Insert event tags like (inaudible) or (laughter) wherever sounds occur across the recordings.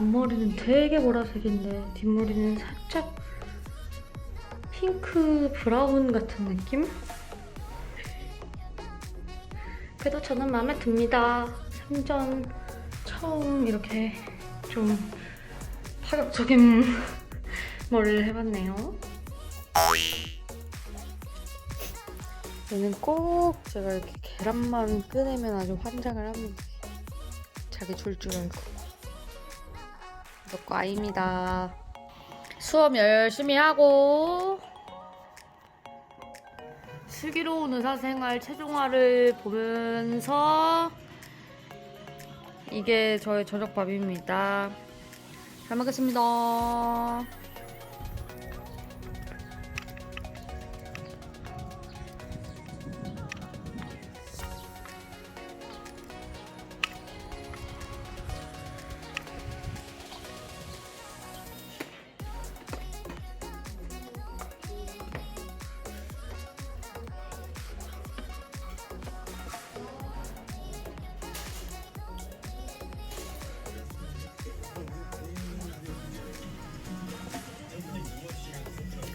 앞머리는 되게 보라색인데 뒷머리는 살짝 핑크 브라운 같은 느낌? 그래도 저는 마음에 듭니다. 생전 처음 이렇게 좀 파격적인 (laughs) 머리를 해봤네요. 얘는 꼭 제가 이렇게 계란만 꺼내면 아주 환장을 합니다. 자기 줄 줄 알고. 이거 아입니다. 수업 열심히 하고 슬기로운 의사생활 최종화를 보면서 이게 저의 저녁밥입니다. 잘 먹겠습니다.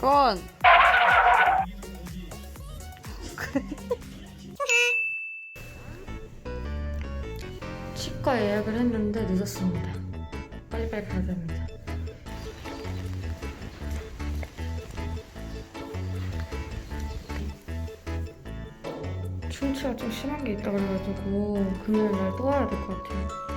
건 치과 예약을 했는데 늦었습니다. 빨리빨리 가야 됩니다. 충치가 좀 심한 게 있다 그래가지고 금요일 날 또 와야 될 것 같아요.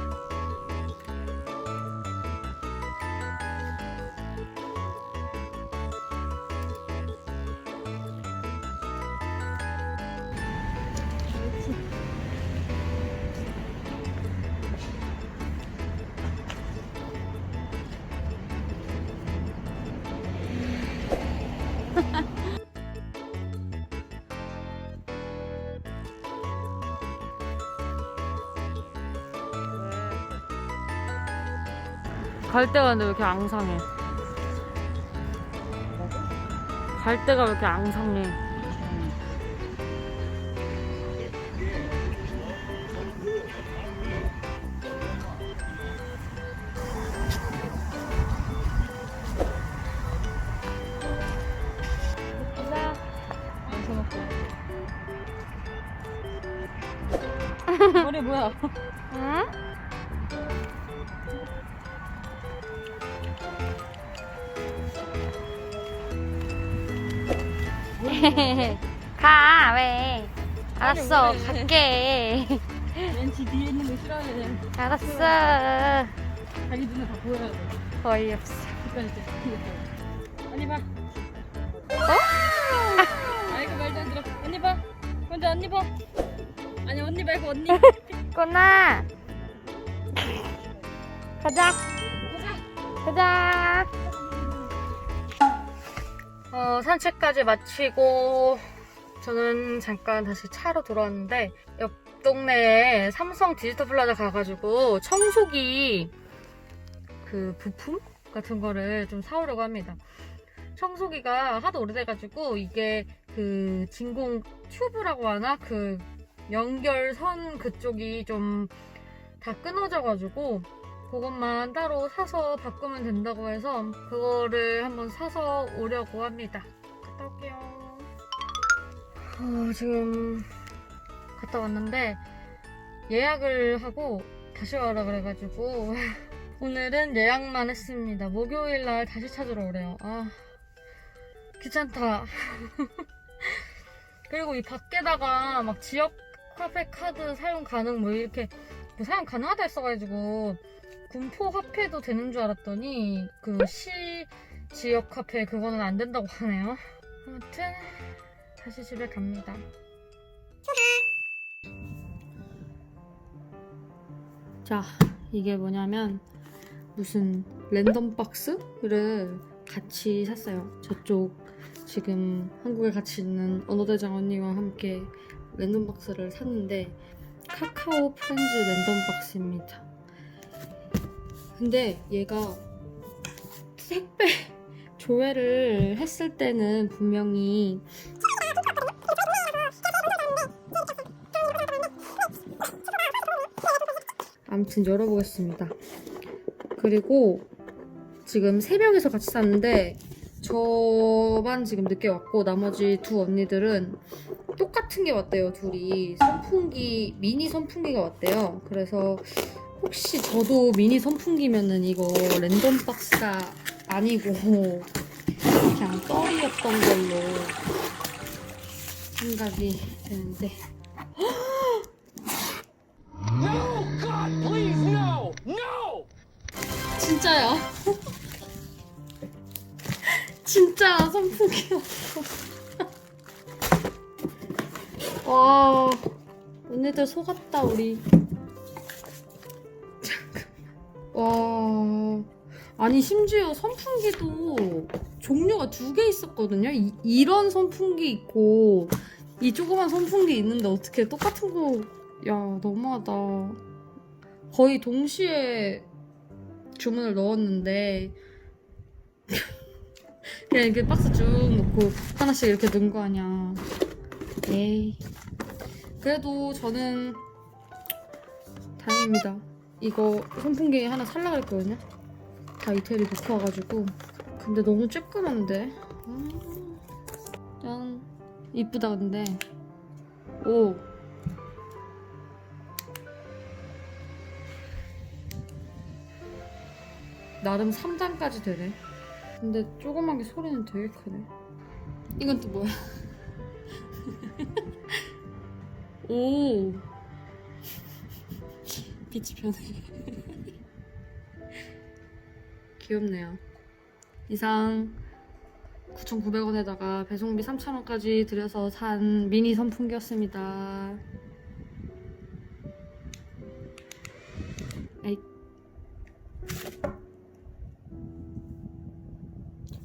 갈 때가 근데 왜 이렇게 앙상해? 갈 때가 왜 이렇게 앙상해? 머리 뭐야? 응? 가, 왜? 알았어, 왜? 갈게. 왠지 뒤에 있는 거 싫어해. 알았어. 자기 눈에 다 보여야 돼. 그러니까 이제 이렇게. 언니 봐. 어? 아이고 말도 안 들어. 언니 봐. 먼저 언니 봐. 아니 언니 말고 언니. (laughs) 꼬나. 가자. 가자. 어, 산책까지 마치고 저는 잠깐 다시 차로 돌아왔는데 옆 동네에 삼성 디지털 플라자 가가지고 청소기 그 부품 같은 거를 좀 사오려고 합니다. 청소기가 하도 오래돼가지고 이게 그 진공 튜브라고 하나 그 연결선 그쪽이 좀 다 끊어져가지고 그것만 따로 사서 바꾸면 된다고 해서 그거를 한번 사서 오려고 합니다. 갔다 올게요. 어, 지금 갔다 왔는데 예약을 하고 다시 와라 그래가지고 (laughs) 오늘은 예약만 했습니다. 목요일 날 다시 찾으러 오래요. 아 귀찮다. (laughs) 그리고 이 밖에다가 막 지역 카페 카드 사용 가능 뭐 이렇게 뭐 사용 가능하다 했어가지고 군포 화폐도 되는 줄 알았더니 그 시 지역 카페 그거는 안 된다고 하네요. 아무튼 다시 집에 갑니다. 자, 이게 뭐냐면 무슨 랜덤 박스를 같이 샀어요. 저쪽 지금 한국에 같이 있는 언어대장 언니와 함께 랜덤 박스를 샀는데 카카오 프렌즈 랜덤 박스입니다. 근데 얘가 택배 (laughs) 조회를 했을 때는 분명히 아무튼 열어보겠습니다. 그리고 지금 세 명이서 같이 샀는데 저만 지금 늦게 왔고 나머지 두 언니들은 똑같은 게 왔대요 둘이 선풍기 미니 선풍기가 왔대요 그래서 혹시 저도 미니 선풍기면은 이거 랜덤 박스가 아니고 그냥 떨이었던 걸로 생각이 되는데 No! God, please, no! No! 진짜야 진짜 선풍기였어 (laughs) 와 언니들 속았다 우리 와. 아니 심지어 선풍기도 종류가 두 개 있었거든요. 이, 이런 선풍기 있고 이 조그만 선풍기 있는데 어떻게 똑같은 거. 야 너무하다. 거의 동시에 주문을 넣었는데. (laughs) 그냥 이렇게 박스 쭉 놓고 하나씩 이렇게 넣은 거 아니야. 에이. 그래도 저는 다행입니다 이거 선풍기 하나 살라 그랬거든요 다 이태리 놓고 와가지고 근데 너무 쬐끄만데 음, 짠 이쁘다 근데 오 나름 3단까지 되네. 근데 조그만 게 소리는 되게 크네. 이건 또 뭐야? (laughs) 오. 빛이 변해. 귀엽네요. 이상 9,900원에다가 배송비 3,000원까지 들여서 산 미니 선풍기였습니다. 에이.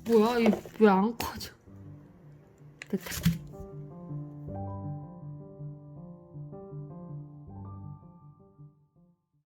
뭐야? 이 왜 안 꺼져? 됐다.